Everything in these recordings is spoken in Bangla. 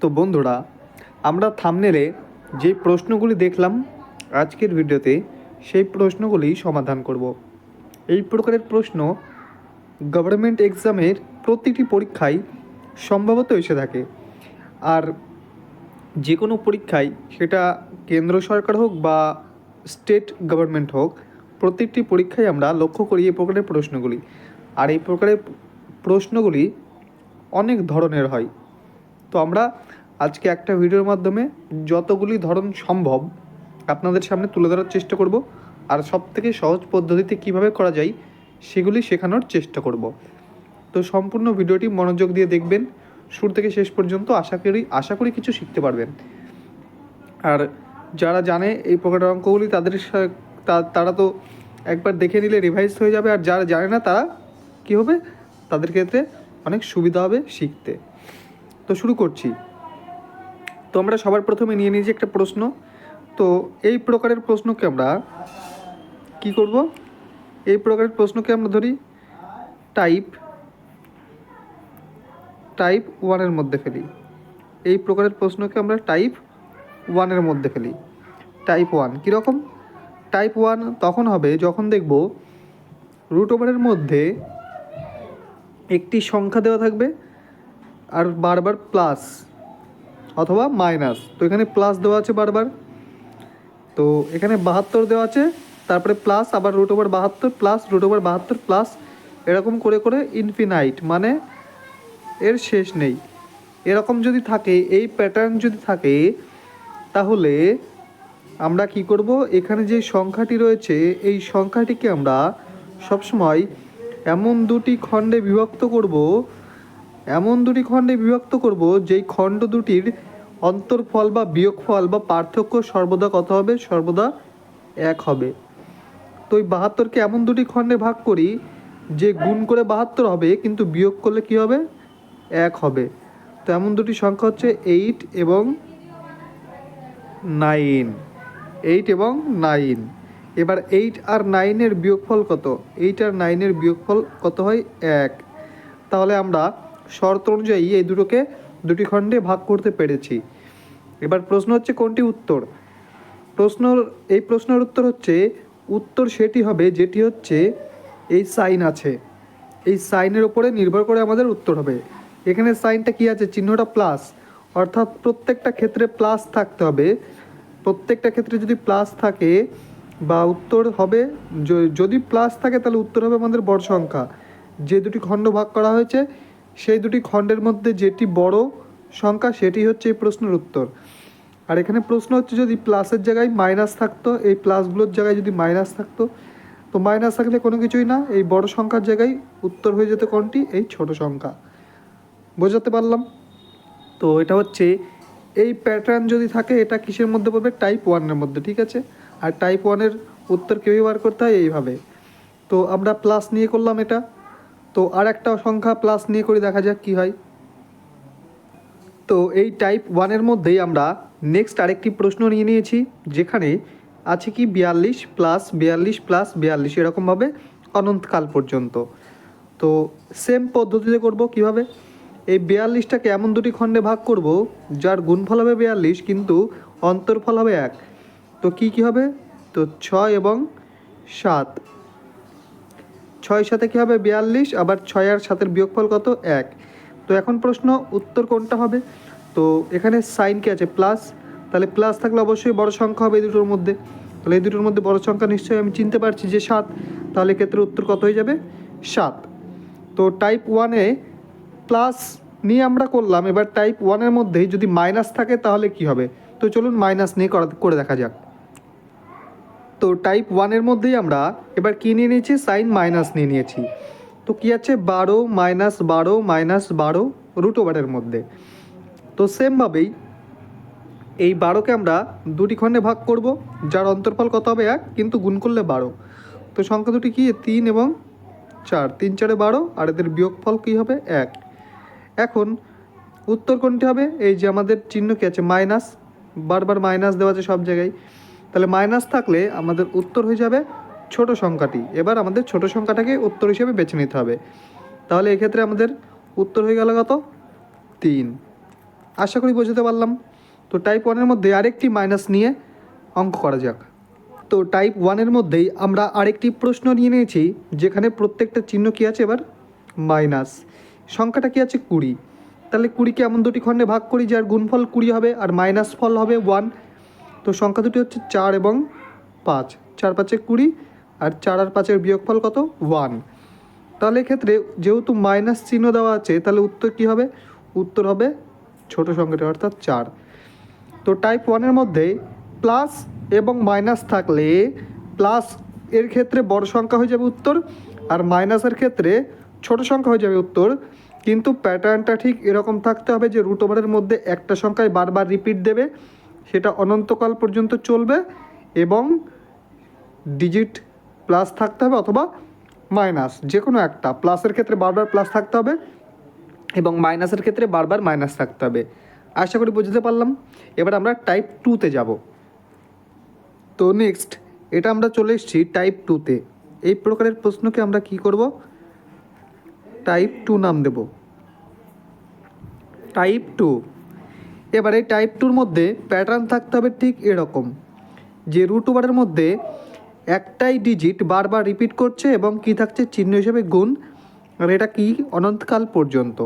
তো বন্ধুরা, আমরা থামনেলে যে প্রশ্নগুলি দেখলাম আজকের ভিডিওতে, সেই প্রশ্নগুলি সমাধান করব। এই প্রকারের প্রশ্ন গভর্নমেন্ট এক্সামের প্রতিটি পরীক্ষায় সম্ভবত এসে থাকে। আর যে কোনো পরীক্ষায় সেটা কেন্দ্র সরকার হোক বা স্টেট গভর্নমেন্ট হোক প্রত্যেকটি পরীক্ষায় আমরা লক্ষ্য করি এই প্রকারের প্রশ্নগুলি। আর এই প্রকারের প্রশ্নগুলি অনেক ধরনের হয়। তো আমরা আজকে একটা ভিডিওর মাধ্যমে যতগুলি ধরন সম্ভব আপনাদের সামনে তুলে ধরার চেষ্টা করব আর সব থেকে সহজ পদ্ধতিতে কীভাবে করা যায় সেগুলি শেখানোর চেষ্টা করব। তো সম্পূর্ণ ভিডিওটি মনোযোগ দিয়ে দেখবেন। শুরু থেকে শেষ পর্যন্ত আশা করি আশা করি কিছু শিখতে পারবেন। আর যারা জানে এই প্রকারের অঙ্কগুলি, তাদের তারা তো একবার দেখে নিলে রিভাইজ হয়ে যাবে। আর যারা জানে না, তারা কী হবে? তাদের ক্ষেত্রে অনেক সুবিধা হবে শিখতে। তো শুরু করছি। তো আমরা সবার প্রথমে নিয়ে নিয়েছি একটা প্রশ্ন। তো এই প্রকারের প্রশ্নকে আমরা কি করব? এই প্রকারের প্রশ্নকে আমরা ধরি টাইপ টাইপ ওয়ানের মধ্যে ফেলি। এই প্রকারের প্রশ্নকে আমরা টাইপ ওয়ানের মধ্যে ফেলি। টাইপ ওয়ান কীরকম টাইপ ওয়ান তখন হবে যখন দেখব রুট ওভারের মধ্যে একটি সংখ্যা দেওয়া থাকবে। আর বারবার প্লাস অথবা মাইনাস। তো এখানে প্লাস দেওয়া আছে বারবার। তো এখানে বাহাত্তর দেওয়া আছে, তারপরে প্লাস, আবার রুট ওভার বাহাত্তর, প্লাস রুট ওভার বাহাত্তর, প্লাস, এরকম করে করে ইনফিনাইট মানে এর শেষ নেই। এরকম যদি থাকে, এই প্যাটার্ন যদি থাকে, তাহলে আমরা কি করব? এখানে যে সংখ্যাটি রয়েছে, এই সংখ্যাটিকে আমরা সবসময় এমন দুটি খণ্ডে বিভক্ত করব এমন দুটি খণ্ডে বিভক্ত করব, যেই খণ্ড দুটির অন্তর্ফল বা বিয়োগফল বা পার্থক্য সর্বদা কত হবে? সর্বদা এক হবে। তো ওই বাহাত্তরকে এমন দুটি খণ্ডে ভাগ করি, যে গুণ করে বাহাত্তর হবে, কিন্তু বিয়োগ করলে কি হবে? এক হবে। তো এমন দুটি সংখ্যা হচ্ছে এইট এবং নাইন এইট এবং নাইন এবার এইট আর নাইনের বিয়োগফল কত? এইট আর নাইনের বিয়োগফল কত হয়? এক। তাহলে আমরা শর্ত অনুযায়ী এই দুটোকে, দুটি খণ্ডে ভাগ করতে পেরেছি। এবার প্রশ্ন হচ্ছে কোনটি উত্তর? প্রশ্ন এই প্রশ্নের উত্তর হচ্ছে, উত্তর সেটি হবে যেটি হচ্ছে, এই সাইন আছে। এই সাইনের ওপরে নির্ভর করে আমাদের উত্তর হবে। এখানে সাইনটা কি আছে? চিহ্নটা প্লাস। অর্থাৎ প্রত্যেকটা ক্ষেত্রে প্লাস থাকতে হবে। প্রত্যেকটা ক্ষেত্রে যদি প্লাস থাকে বা উত্তর হবে যদি প্লাস থাকে তাহলে উত্তর হবে আমাদের বড় সংখ্যা যে দুটি খণ্ড ভাগ করা হয়েছে সেই দুটি খণ্ডের মধ্যে যেটি বড় সংখ্যা, সেটি হচ্ছে এই প্রশ্নের উত্তর। আর এখানে প্রশ্ন হচ্ছে যদি প্লাসের জায়গায় মাইনাস থাকতো, এই প্লাসগুলোর জায়গায় যদি মাইনাস থাকতো, তো মাইনাস থাকলে কোনো কিছুই না, এই বড় সংখ্যার জায়গায় উত্তর হয়ে যেত কোনটি? এই ছোট সংখ্যা। বোঝাতে পারলাম? তো এটা হচ্ছে এই প্যাটার্ন যদি থাকে, এটা কিসের মধ্যে পড়বে? টাইপ ওয়ানের মধ্যে, ঠিক আছে? আর টাইপ ওয়ানের উত্তর কীভাবে বার করতে হয় এইভাবে। তো আমরা প্লাস নিয়ে করলাম এটা। তো আর একটা সংখ্যা প্লাস নিয়ে করে দেখা যাক কী হয়। তো এই টাইপ ওয়ানের মধ্যেই আমরা নেক্সট আরেকটি প্রশ্ন নিয়ে নিয়েছি, যেখানে আছে কি বিয়াল্লিশ প্লাস বিয়াল্লিশ প্লাস বিয়াল্লিশ এরকমভাবে অনন্তকাল পর্যন্ত। তো সেম পদ্ধতিতে করব কীভাবে? এই বিয়াল্লিশটাকে এমন দুটি খণ্ডে ভাগ করব, যার গুণফল হবে বিয়াল্লিশ কিন্তু অন্তর্ফল হবে এক। তো কি কি হবে? তো ছয় এবং সাত। ছয় সাথে কী হবে বিয়াল্লিশ? আবার ছয় আর সাতের বিয়োগফল কত? এক। তো এখন প্রশ্ন, উত্তর কোনটা হবে? তো এখানে সাইন কি আছে? প্লাস তাহলে প্লাস থাকলে অবশ্যই বড় সংখ্যা হবে এই দুটোর মধ্যে। তাহলে এই দুটোর মধ্যে বড় সংখ্যা নিশ্চয়ই আমি চিনতে পারছি যে সাত। তাহলে ক্ষেত্রে উত্তর কত হয়ে যাবে? সাত। তো টাইপ ওয়ানে প্লাস নিয়ে আমরা করলাম। এবার টাইপ ওয়ানের মধ্যেই যদি মাইনাস থাকে তাহলে কি হবে? তো চলুন মাইনাস নিয়ে করা করে দেখা যাক। তো টাইপ ওয়ানের মধ্যেই আমরা এবার কী নিয়ে নিয়েছি? সাইন মাইনাস নিয়ে নিয়েছি। তো কী আছে? বারো মাইনাস বারো মাইনাস বারো রুট ওভারের মধ্যে। তো সেমভাবেই এই বারোকে আমরা দুটি খণ্ডে ভাগ করব, যার অন্তর্ফল কত হবে? এক, কিন্তু গুণ করলে বারো। তো সংখ্যা দুটি কি? তিন এবং চার। তিন, চারে বারো, আর এদের বিয়োগফল কী হবে? এক। এখন উত্তর কোনটি হবে? এই যে আমাদের চিহ্ন কী আছে? মাইনাস বারবার মাইনাস দেওয়া আছে সব জায়গায়। তাহলে মাইনাস থাকলে আমাদের উত্তর হয়ে যাবে ছোট সংখ্যাটি। এবার আমাদের ছোট সংখ্যাটাকে উত্তর হিসেবে বেছে নিতে হবে। তাহলে এক্ষেত্রে আমাদের উত্তর হয়ে গেল কত? তিন। আশা করি বোঝাতে পারলাম। তো টাইপ ওয়ানের মধ্যে আরেকটি মাইনাস নিয়ে অঙ্ক করা যাক। তো টাইপ ওয়ানের মধ্যেই আমরা আরেকটি প্রশ্ন নিয়ে নিয়েছি, যেখানে প্রত্যেকটা চিহ্ন কী আছে এবার? মাইনাস সংখ্যাটা কী আছে? কুড়ি। তাহলে কুড়িকে এমন দুটি খণ্ডে ভাগ করি যার গুণফল কুড়ি হবে আর মাইনাস ফল হবে ওয়ান তো সংখ্যা দুটি হচ্ছে চার এবং পাঁচ। চার পাঁচে কুড়ি আর চার আর পাঁচের বিয়োগফল কত? ওয়ান। তাহলে এক্ষেত্রে যেহেতু মাইনাস চিহ্ন দেওয়া আছে, তাহলে উত্তর কী হবে? উত্তর হবে ছোট সংখ্যাটি, অর্থাৎ চার। তো টাইপ ওয়ানের মধ্যে প্লাস এবং মাইনাস থাকলে প্লাস এর ক্ষেত্রে বড় সংখ্যা হয়ে যাবে উত্তর আর মাইনাসের ক্ষেত্রে ছোট সংখ্যা হয়ে যাবে উত্তর। কিন্তু প্যাটার্নটা ঠিক এরকম থাকতে হবে যে রুট ওভারের মধ্যে একটা সংখ্যায় বারবার রিপিট দেবে। সেটা অনন্তকাল পর্যন্ত চলবে এবং ডিজিট প্লাস থাকতে হবে অথবা মাইনাস যে কোনো একটা প্লাসের ক্ষেত্রে বারবার প্লাস থাকতে হবে এবং মাইনাসের ক্ষেত্রে বারবার মাইনাস থাকতে হবে। আশা করি বুঝতে পারলাম। এবার আমরা টাইপ টুতে যাব। তো নেক্সট এটা আমরা চলে এসেছি টাইপ টুতে এই প্রকারের প্রশ্নকে আমরা কি করব? টাইপ টু নাম দেব। টাইপ টু এবার এই টাইপ টুর মধ্যে প্যাটার্ন থাকতে হবে ঠিক এরকম। যে রুট ওভারের মধ্যে একটাই ডিজিট বারবার রিপিট করছে এবং কি থাকছে? চিহ্ন হিসেবে গুণ। আর এটা কি? অনন্তকাল পর্যন্ত।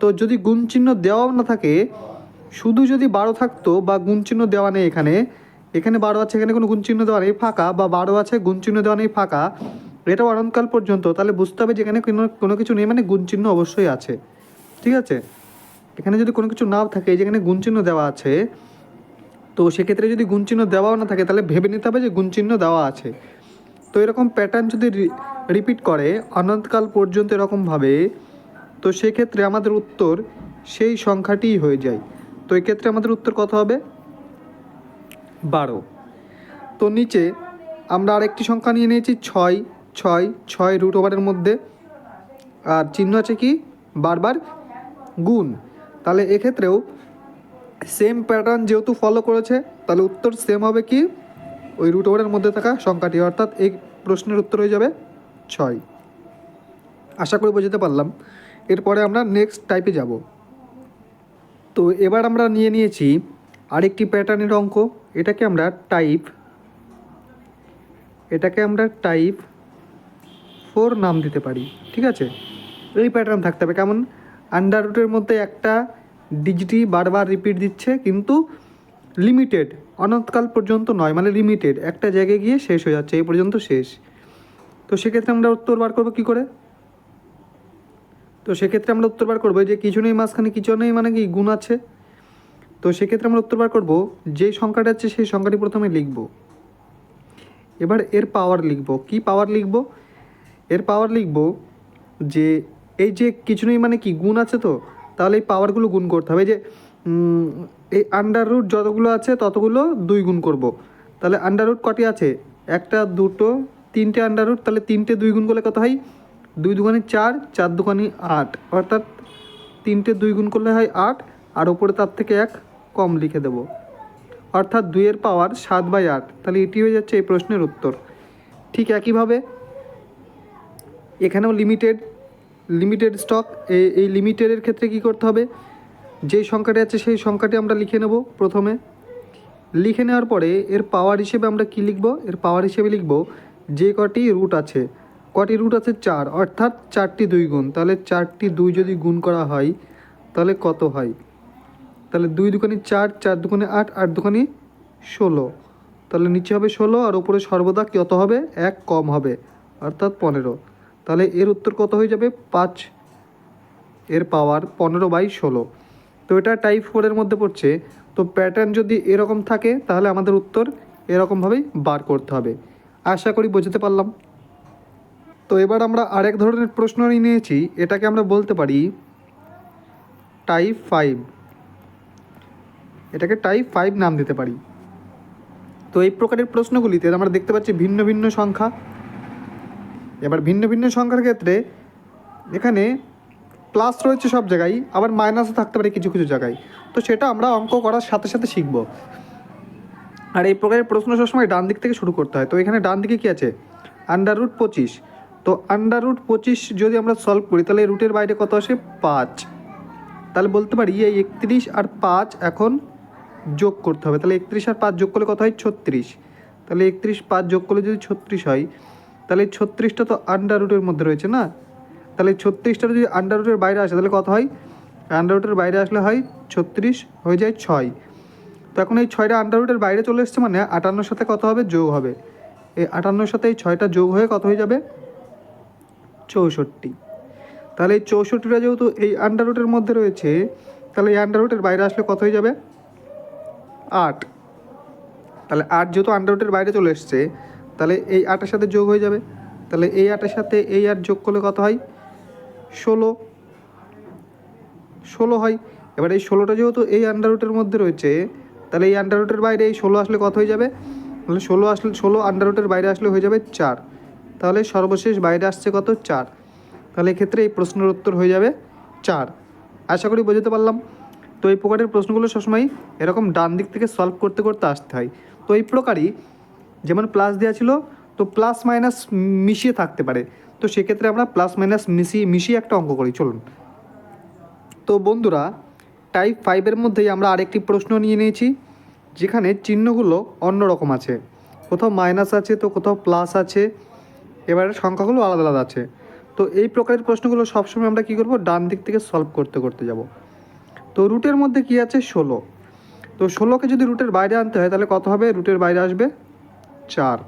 তো যদি গুণ চিহ্ন দেওয়াও না থাকে, শুধু যদি বারো থাকতো বা গুণ চিহ্ন দেওয়া নেই এখানে এখানে বারো আছে, এখানে কোনো গুণ চিহ্ন দেওয়া নেই, ফাঁকা, বা বারো আছে, গুণ চিহ্ন দেওয়া নেই, ফাঁকা, এটাও অনন্তকাল পর্যন্ত, তাহলে বুঝতে হবে যে এখানে কোনো কোনো কিছু নেই মানে গুণ চিহ্ন অবশ্যই আছে। ঠিক আছে? এখানে যদি কোনো কিছু নাও থাকে যেখানে গুণ চিহ্ন দেওয়া আছে, তো সেক্ষেত্রে যদি গুণ চিহ্ন দেওয়াও না থাকে, তাহলে ভেবে নিতে হবে যে গুণ চিহ্ন দেওয়া আছে। তো এরকম প্যাটার্ন যদি রিপিট করে, অনন্তকাল পর্যন্ত এরকমভাবে, তো সেক্ষেত্রে আমাদের উত্তর সেই সংখ্যাটিই হয়ে যায়। তো এক্ষেত্রে আমাদের উত্তর কত হবে? বারো। তো নিচে আমরা আরেকটি সংখ্যা নিয়ে নিয়েছি, ছয় ছয় ছয় রুট ওভারের মধ্যে। আর চিহ্ন আছে কি? বারবার গুণ। তাহলে এক্ষেত্রেও সেম প্যাটার্ন যেহেতু ফলো করেছে, তাহলে উত্তর সেম হবে কি? ওই রুট ওভারের মধ্যে থাকা সংখ্যাটি, অর্থাৎ এই প্রশ্নের উত্তর হয়ে যাবে ছয়। আশা করি বোঝাতে পারলাম। এরপরে আমরা নেক্সট টাইপে যাব। তো এবার আমরা নিয়ে নিয়েছি আরেকটি প্যাটার্নের অঙ্ক। এটাকে আমরা টাইপ এটাকে আমরা টাইপ ফোর নাম দিতে পারি, ঠিক আছে? এই প্যাটার্ন থাকতে হবে। কেমন? আন্ডার রুটের মধ্যে একটা ডিজিটি বারবার রিপিট দিচ্ছে, কিন্তু লিমিটেড অনন্তকাল পর্যন্ত নয় মানে লিমিটেড একটা জায়গায় গিয়ে শেষ হয়ে যাচ্ছে, এই পর্যন্ত শেষ। তো সেক্ষেত্রে আমরা উত্তর বার করব কী করে? তো সেক্ষেত্রে আমরা উত্তর বার করব যে কিছু নেই, মাঝখানে কিছু নেই মানে কি, গুণ আছে। তো সেক্ষেত্রে আমরা উত্তর বার করব যেই সংখ্যাটা আছে সেই সংখ্যাটি প্রথমে লিখব। এবার এর পাওয়ার লিখব। কি পাওয়ার লিখব? এর পাওয়ার লিখব যে এই যে কিছু নেই মানে কি, গুণ আছে তো? তাহলে এই পাওয়ারগুলো গুণ করতে হবে। যে এই আন্ডার রুট যতগুলো আছে, ততগুলো দুই গুণ করব। তাহলে আন্ডার রুট কটি আছে? একটা, দুটো, তিনটে আন্ডার রুট তাহলে তিনটে দুই গুণ করলে কত হয়? দুই দুগুণে চার চার দুগুণে আট। অর্থাৎ তিনটে দুই গুণ করলে হয় আট, আর ওপরে তার থেকে এক কম লিখে দেব। অর্থাৎ দুইয়ের পাওয়ার সাত বাই আট। তাহলে এটি হয়ে যাচ্ছে এই প্রশ্নের উত্তর। ঠিক একইভাবে এখানেও লিমিটেড লিমিটেড স্টক এই লিমিটেডের ক্ষেত্রে কি করতে হবে? যেই সংখ্যাটি আছে সেই সংখ্যাটি আমরা লিখে নেব প্রথমে। লিখে নেওয়ার পরে এর পাওয়ার হিসেবে আমরা কি লিখব? এর পাওয়ার হিসেবে লিখব যে কটি রুট আছে। কটি রুট আছে? চার। অর্থাৎ চারটি দুই গুণ। তাহলে চারটি দুই যদি গুণ করা হয়, তাহলে কত হয়? তাহলে দুই দুখানি চার চার দুখানি আট আট দুখানি ষোলো। তাহলে নিচে হবে ষোলো আর উপরে সর্বদা কত হবে? এক কম হবে, অর্থাৎ পনেরো। তাহলে এর উত্তর কত হয়ে যাবে? পাঁচ। এর পাওয়ার পনেরো বাই ষোলো। তো এটা টাইপ ফোরের মধ্যে পড়ছে। তো প্যাটার্ন যদি এরকম থাকে, তাহলে আমাদের উত্তর এরকমভাবেই বার করতে হবে। আশা করি বোঝাতে পারলাম। তো এবার আমরা আরেক ধরনের প্রশ্ন নিয়েছি। এটাকে আমরা বলতে পারি টাইপ ফাইভ এটাকে টাইপ ফাইভ নাম দিতে পারি। তো এই প্রকারের প্রশ্নগুলিতে আমরা দেখতে পাচ্ছি ভিন্ন ভিন্ন সংখ্যা। এবার ভিন্ন ভিন্ন সংখ্যার ক্ষেত্রে এখানে প্লাস রয়েছে সব জায়গায়, আবার মাইনাসও থাকতে পারে কিছু কিছু জায়গায়। তো সেটা আমরা অঙ্ক করার সাথে সাথে শিখব। আর এই প্রকারের প্রশ্ন সবসময় ডান দিক থেকে শুরু করতে হয়। তো এখানে ডান দিকে কী আছে? আন্ডার রুট পঁচিশ। তো আন্ডার রুট পঁচিশ যদি আমরা সলভ করি, তাহলে রুটের বাইরে কত আসে? পাঁচ। তাহলে বলতে পারি এই একত্রিশ আর পাঁচ এখন যোগ করতে হবে। তাহলে একত্রিশ আর পাঁচ যোগ করলে কত হয়? ছত্রিশ। তাহলে একত্রিশ পাঁচ যোগ করলে যদি ছত্রিশ হয় তাহলে এই ছত্রিশটা তো আন্ডার রুটের মধ্যে রয়েছে না? তাহলে ছত্রিশটা যদি আন্ডার রুটের বাইরে আসে, তাহলে কত হয়? আন্ডার রুটের বাইরে আসলে হয় ছত্রিশ, হয়ে যায় ছয়। তো এখন এই ছয়টা আন্ডার রুটের বাইরে চলে এসছে মানে আটান্নর সাথে কত হবে? যোগ হবে। এই আটান্নর সাথে এই ছয়টা যোগ হয়ে কত হয়ে যাবে? চৌষট্টি। তাহলে এই চৌষট্টিটা যেহেতু এই আন্ডার রুটের মধ্যে রয়েছে, তাহলে এই আন্ডার রুটের বাইরে আসলে কত হয়ে যাবে? আট। তাহলে আট যেহেতু আন্ডার রুটের বাইরে চলে এসছে তাহলে এই আটের সাথে যোগ হয়ে যাবে। তাহলে এই আটের সাথে এই আট যোগ করলে কত হয়? ষোলো। ষোলো হয়। এবার এই ষোলোটা যেহেতু এই আন্ডার রুটের মধ্যে রয়েছে, তাহলে এই আন্ডার রুটের বাইরে এই ষোলো আসলে কত হয়ে যাবে? তাহলে ষোলো আসলে, ষোলো আন্ডার রুটের বাইরে আসলে হয়ে যাবে চার। তাহলে সর্বশেষ বাইরে আসছে কত? চার। তাহলে এক্ষেত্রে এই প্রশ্নের উত্তর হয়ে যাবে চার। আশা করি বোঝাতে পারলাম। তো এই প্রকারের প্রশ্নগুলো সবসময় এরকম ডান দিক থেকে সলভ করতে করতে আসতে হয়। তো এই প্রকারই যেমন প্লাস দেওয়া ছিল, তো প্লাস মাইনাস মিশিয়ে থাকতে পারে। তো সেক্ষেত্রে আমরা প্লাস মাইনাস মিশিয়ে মিশিয়ে একটা অঙ্ক করি, চলুন। তো বন্ধুরা টাইপ ফাইভের মধ্যেই আমরা আরেকটি প্রশ্ন নিয়ে নিয়েছি, যেখানে চিহ্নগুলো অন্যরকম আছে। কোথাও মাইনাস আছে, তো কোথাও প্লাস আছে, এবারে সংখ্যাগুলো আলাদা আলাদা আছে। তো এই প্রকারের প্রশ্নগুলো সবসময় আমরা কী করব? ডান দিক থেকে সলভ করতে করতে যাব। তো রুটের মধ্যে কি আছে? ষোলো। তো ষোলোকে যদি রুটের বাইরে আনতে হয়, তাহলে কত হবে? রুটের বাইরে আসবে? চার।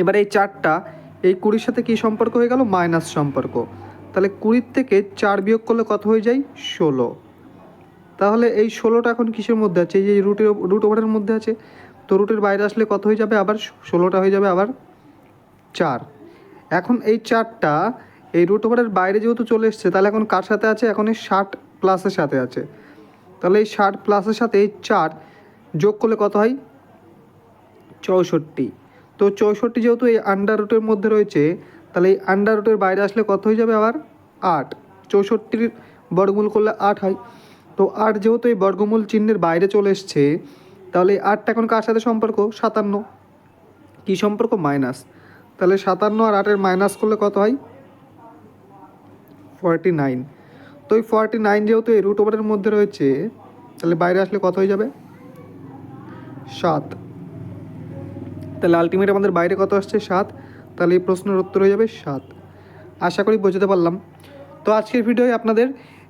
এবার এই চারটা, এই কুড়ির সাথে কী সম্পর্ক হয়ে গেল? মাইনাস সম্পর্ক। তাহলে কুড়ির থেকে চার বিয়োগ করলে কত হয়ে যায়? ষোলো। তাহলে এই ষোলোটা এখন কিসের মধ্যে আছে? এই যে রুটের রুট ওভারের মধ্যে আছে, তো রুটের বাইরে আসলে কত হয়ে যাবে আবার? ষোলোটা হয়ে যাবে আবার চার। এখন এই চারটা, এই রুট ওভারের বাইরে যেহেতু চলে এসছে, তাহলে এখন কার সাথে আছে? এখন এই ষাট প্লাসের সাথে আছে। তাহলে এই ষাট প্লাসের সাথে এই চার যোগ করলে কত হয়? চৌষট্টি। তো চৌষট্টি যেহেতু এই আন্ডার রুটের মধ্যে রয়েছে, তাহলে এই আন্ডার রুটের বাইরে আসলে কত হয়ে যাবে আবার? আট। চৌষট্টির বর্গমূল করলে আট হয়। তো আট যেহেতু এই বর্গমূল চিহ্নের বাইরে চলে এসছে, তাহলে এই আটটা এখন কার সাথে সম্পর্ক? সাতান্ন। কী সম্পর্ক? মাইনাস তাহলে সাতান্ন আর আটের মাইনাস করলে কত হয়? ফর্টি নাইন তো এই ফর্টি নাইন যেহেতু এই রুট ওভারের মধ্যে রয়েছে, তাহলে বাইরে আসলে কত হয়ে যাবে? সাত। তাহলে আলটিমেট আমাদের বাইরে কত আসছে? সাত। তাহলে এই প্রশ্নের উত্তর হয়ে যাবে সাত। আশা করি বোঝাতে পারলাম। তো আজকের ভিডিওয় আপনাদের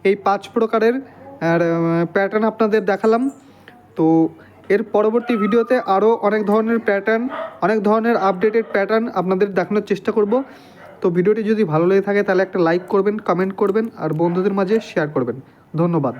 এই পাঁচ প্রকারের প্যাটার্ন আপনাদের দেখালাম। তো এর পরবর্তী ভিডিওতে আরও অনেক ধরনের প্যাটার্ন অনেক ধরনের আপডেটেড প্যাটার্ন আপনাদের দেখানোর চেষ্টা করব। তো ভিডিওটি যদি ভালো লেগে থাকে, তাহলে একটা লাইক করবেন কমেন্ট করবেন, আর বন্ধুদের মাঝে শেয়ার করবেন। ধন্যবাদ।